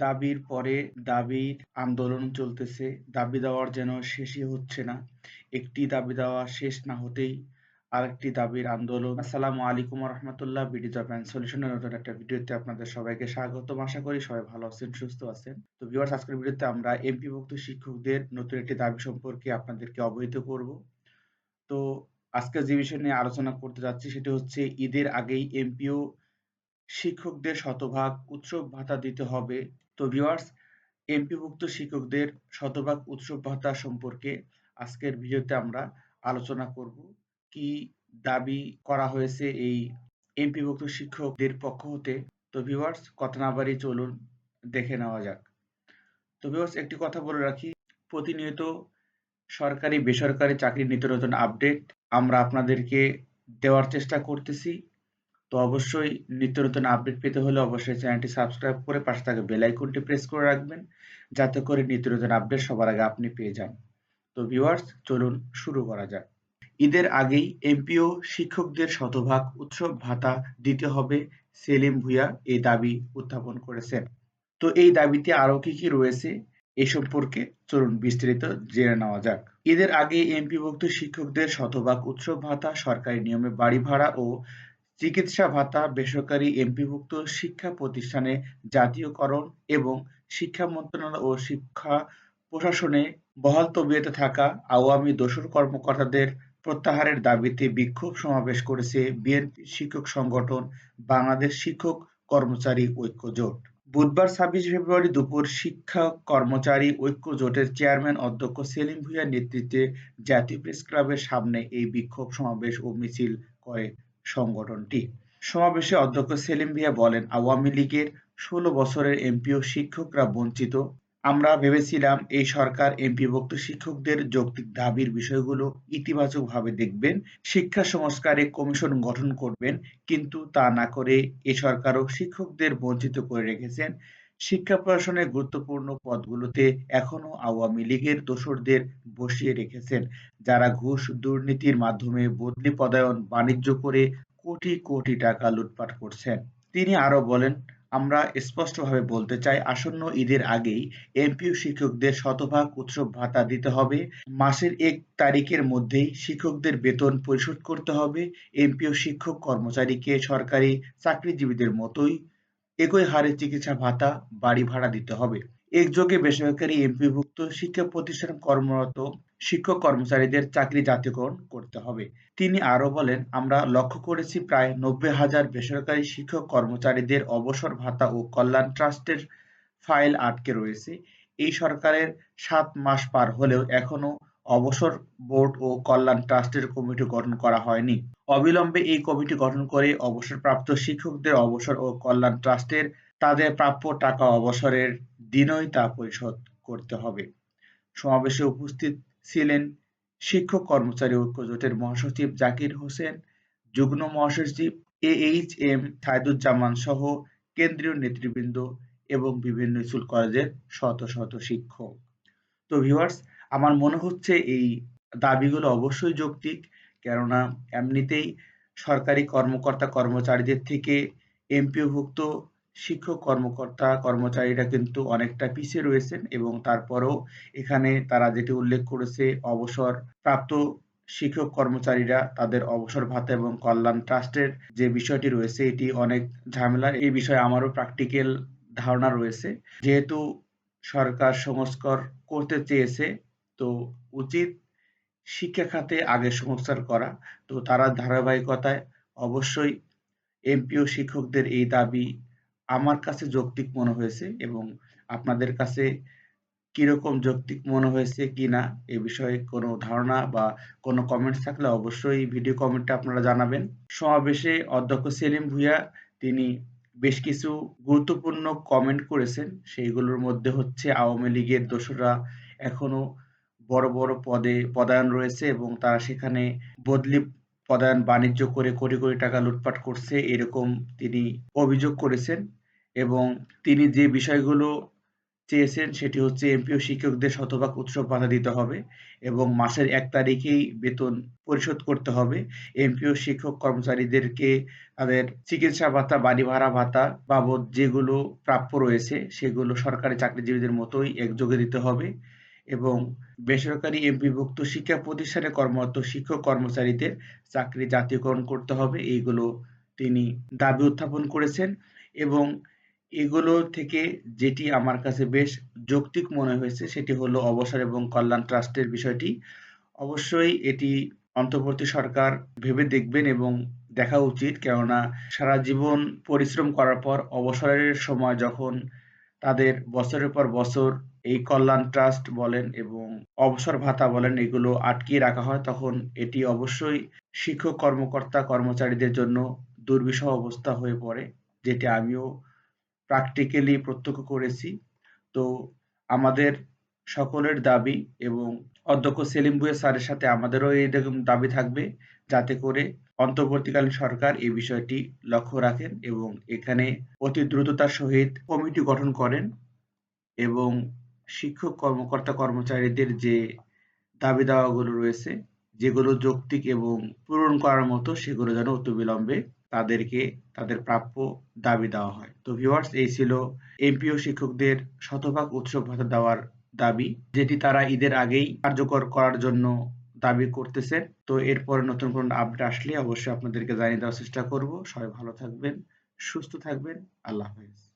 দাবির পরে দাবি আন্দোলন চলতেছে। দাবি দেওয়ার যেন শেষই হচ্ছে না। একটি দাবি দেওয়া শেষ না হতেই আরেকটি দাবির আন্দোলন। আসসালামু আলাইকুম রহমতুল্লাহ বিডি জব অ্যান্ড সলিউশনের নতুন একটা ভিডিওতে আপনাদের সবাইকে স্বাগতম। আশা করি সবাই ভালো আছেন, সুস্থ আছেন। তো ভিউয়ার্স আজকের ভিডিওতে আমরা এমপিভুক্ত শিক্ষকদের নতুন একটি দাবি সম্পর্কে আপনাদেরকে অবহিত করব। তো আজকে যে বিষয় নিয়ে আলোচনা করতে যাচ্ছি সেটি হচ্ছে ঈদের আগেই এমপিও শিক্ষকদের শতভাগ উৎসব ভাতা দিতে হবে। তো ভিউয়ার্স এমপিভুক্ত শিক্ষকদের শতভাগ উৎসব ভাতা সম্পর্কে আজকের ভিডিওতে আমরা আলোচনা করব। কি দাবি করা হয়েছে এই এমপিভুক্ত শিক্ষকদের পক্ষ হতে। তো ভিউয়ার্স কথা না বাড়িয়ে চলুন, দেখে নেওয়া যাক। তো ভিউয়ার্স একটি কথা বলে রাখি, প্রতিনিয়ত সরকারি, বেসরকারি চাকরির নিত্য নতুন আপডেট আমরা আপনাদেরকে দেওয়ার চেষ্টা করতেছি। তো অবশ্যই নিত্য নতুন আপডেট পেতে হলে অবশ্যই চ্যানেলটি সাবস্ক্রাইব করে পাশে থাকা বেল আইকনটি প্রেস করে রাখবেন, যাতে করে নিত্য নতুন আপডেট সবার আগে আপনি পেয়ে যান। তো ভিউয়ার্স চলুন শুরু করা যাক। ঈদের আগেই এমপিও শিক্ষকদের শতভাগ উৎসব ভাতা দিতে হবে সেলিম ভুইয়া এই দাবি উত্থাপন করেছেন। তো এই দাবিতে আরও কি কি রয়েছে এ সম্পর্কে চলুন বিস্তারিত জেনে নেওয়া যাক। ঈদের আগে এমপিভুক্ত শিক্ষকদের শতভাগ উৎসব ভাতা সরকারি নিয়মে বাড়ি ভাড়া ও চিকিৎসা ভাতা বেসরকারি এমপিভুক্ত শিক্ষা প্রতিষ্ঠানে জাতীয়করণ এবং শিক্ষা মন্ত্রণালয় ও শিক্ষা প্রশাসনে বহাল তবিয়তে থাকা আওয়ামী দোসর কর্মকর্তাদের প্রত্যাহারের দাবিতে বিক্ষোভ সমাবেশ করেছে বিএনপি শিক্ষক সংগঠন বাংলাদেশ শিক্ষক কর্মচারী ঐক্য জোট। বুধবার ছাব্বিশ ফেব্রুয়ারি দুপুর শিক্ষা কর্মচারী ঐক্য জোটের চেয়ারম্যান অধ্যক্ষ সেলিম ভুইয়ার নেতৃত্বে জাতীয় প্রেস ক্লাবের সামনে এই বিক্ষোভ সমাবেশ ও মিছিল করে। সংগঠনটি। সমাবেশে অধ্যক্ষ সেলিম ভিয়া বলেন, আওয়ামী লীগের ষোলো বছরের এমপি ও শিক্ষকরা বঞ্চিত। আমরা ভেবেছিলাম এই সরকার এমপিভুক্ত শিক্ষকদের যৌক্তিক দাবির বিষয়গুলো ইতিবাচকভাবে দেখবেন, শিক্ষা সংস্কারে কমিশন গঠন করবেন, কিন্তু তা না করে এ সরকারও শিক্ষকদের বঞ্চিত করে রেখেছেন। শিক্ষা প্রশাসনের গুরুত্বপূর্ণ পদগুলোতে এখনও আওয়ামী লীগের দোসরদের বসিয়ে রেখেছেন, যারা ঘুষ দুর্নীতির মাধ্যমে বদলি পদায়ন বাণিজ্য করে কোটি কোটি টাকা লুটপাট করছেন। তিনি আরও বলেন, আমরা স্পষ্টভাবে বলতে চাই, আসন্ন ঈদের আগেই এমপিও শিক্ষকদের শতভাগ উৎসব ভাতা দিতে হবে। মাসের এক তারিখের মধ্যেই শিক্ষকদের বেতন পরিশোধ করতে হবে। এমপিও শিক্ষক কর্মচারীকে সরকারি চাকরিজীবীদের মতোই একই হারে চিকিৎসা ভাতা, বাড়ি ভাড়া দিতে হবে। একযোগে বেসরকারি এমপিভুক্ত শিক্ষা প্রতিষ্ঠান কর্মরত শিক্ষক কর্মচারীদের চাকরি জাতীয়করণ করতে হবে। তিনি আরও বলেন, আমরা লক্ষ্য করেছি প্রায় নব্বই হাজার বেসরকারি শিক্ষক কর্মচারীদের অবসর ভাতা ও কল্যাণ ট্রাস্টের ফাইল আটকে রয়েছে। এই সরকারের সাত মাস পার হলেও এখনও অবসর বোর্ড ও কল্যাণ ট্রাস্টের কমিটি গঠন করা হয়নি। অবিলম্বে এই কমিটি গঠন করে অবসরপ্রাপ্ত শিক্ষকদের অবসর ও কল্যাণ ট্রাস্টের তাদের প্রাপ্য টাকা অবসরের দিনই তা পরিশোধ করতে হবে। সমাবেশে উপস্থিত ছিলেন শিক্ষক কর্মচারী ঐক্য জোটের মহাসচিব জাকির হোসেন, যুগ্ম মহাসচিব এ এইচ এম সাইদুজ্জামান সহ কেন্দ্রীয় নেতৃবৃন্দ এবং বিভিন্ন স্কুল কলেজের শত শত শিক্ষক। তো ভিউয়ার্স আমার মনে হচ্ছে এই দাবিগুলো অবশ্যই যৌক্তিক। কেননা এমনিতেই সরকারি কর্মকর্তা, কর্মচারীদের থেকে এমপিওভুক্ত শিক্ষক, কর্মকর্তা, কর্মচারীরা কিন্তু অনেকটা পিছিয়ে রয়েছেন এবং তারপরেও এখানে তারা যেটি উল্লেখ করেছে, অবসর প্রাপ্ত শিক্ষক, কর্মচারীরা তাদের অবসর ভাতা এবং কল্যাণ ট্রাস্টের যে বিষয়টি রয়েছে, এটি অনেক ঝামেলার। এই বিষয়ে আমারও প্র্যাকটিক্যাল ধারণা রয়েছে। যেহেতু সরকার সংস্কার করতে চেয়েছে তো উচিত শিক্ষা খাতে আগে সংস্কার করা। তো তারা ধারাবাহিকতায় অবশ্যই এমপিও শিক্ষকদের এই দাবি আমার কাছে যৌক্তিক মনে হয়েছে এবং আপনাদের কাছে কীরকম যৌক্তিক মনে হয়েছে কি না এ বিষয়ে কোনো ধারণা বা কোনো কমেন্টস থাকলে অবশ্যই ভিডিও কমেন্টে আপনারা জানাবেন। সমাবেশে অধ্যক্ষ সেলিম ভুইয়া, তিনি বেশ কিছু গুরুত্বপূর্ণ কমেন্ট করেছেন। সেইগুলোর মধ্যে হচ্ছে আওয়ামী লীগের দোসররা এখনও বড় বড় পদে পদায়ন রয়েছে এবং তারা সেখানে বদলি পদায়ন বাণিজ্য করে কোটি কোটি টাকা লুটপাট করছে এরকম তিনি অভিযোগ করেছেন এবং তিনি যে বিষয়গুলো চেয়েছেন সেটি হচ্ছে এমপিও শিক্ষকদের শতভাগ উৎসব ভাতা দিতে হবে এবং মাসের এক তারিখেই বেতন পরিশোধ করতে হবে। এমপিও শিক্ষক কর্মচারীদেরকে তাদের চিকিৎসা ভাতা, বাড়ি ভাড়া ভাতা বাবদ যেগুলো প্রাপ্য রয়েছে সেগুলো সরকারি চাকরিজীবীদের মতোই একযোগে দিতে হবে। এবং বেসরকারি এমপিভুক্ত শিক্ষা প্রতিষ্ঠানে কর্মরত শিক্ষক কর্মচারীদের চাকরি জাতীয়করণ করতে হবে। এইগুলো তিনি দাবি উত্থাপন করেছেন এবং এগুলো থেকে যেটি আমার কাছে বেশ যৌক্তিক মনে হয়েছে সেটি হলো অবসর এবং কল্যাণ ট্রাস্টের বিষয়টি। অবশ্যই এটি অন্তর্বর্তী সরকার ভেবে দেখবেন এবং দেখা উচিত, কেননা সারা জীবন পরিশ্রম করার পর অবসরের সময় যখন তাদের বছরের পর বছর এই কল্যাণ ট্রাস্ট বলেন এবং অবসর ভাতা বলেন, এগুলো আটকিয়ে রাখা হয়, তখন এটি অবশ্যই শিক্ষক, কর্মকর্তা, কর্মচারীদের জন্য দুর্বিষহ অবস্থা হয়ে পড়ে, যেটি আমিও প্র্যাকটিক্যালি প্রত্যক্ষ করেছি। তো আমাদের সকলের দাবি এবং অধ্যক্ষ সেলিম বুয়ে স্যারের সাথে আমাদেরও এই রকম দাবি থাকবে, যাতে করে অন্তর্বর্তীকালীন সরকার এই বিষয়টি লক্ষ্য রাখেন এবং এখানে অতি দ্রুততার সহিত কমিটি গঠন করেন এবং শিক্ষক, কর্মকর্তা, কর্মচারীদের যে দাবি দাওয়াগুলো রয়েছে, যেগুলো যৌক্তিক এবং পূরণ করার মতো সেগুলো যেন অতিবিলম্বে তাদেরকে, তাদের প্রাপ্য দাবি দেওয়া হয়। তো ভিউয়ার্স এই ছিল এমপিও শিক্ষকদের শতভাগ উৎসব ভাতা দেওয়ার দাবি, যেটি তারা ঈদের আগেই কার্যকর করার জন্য দাবি করতেছেন। তো এরপরে নতুন কোনো আপডেট আসলে অবশ্যই আপনাদেরকে জানিয়ে দেওয়ার চেষ্টা করব। সবাই ভালো থাকবেন, সুস্থ থাকবেন, আল্লাহ হাফেজ।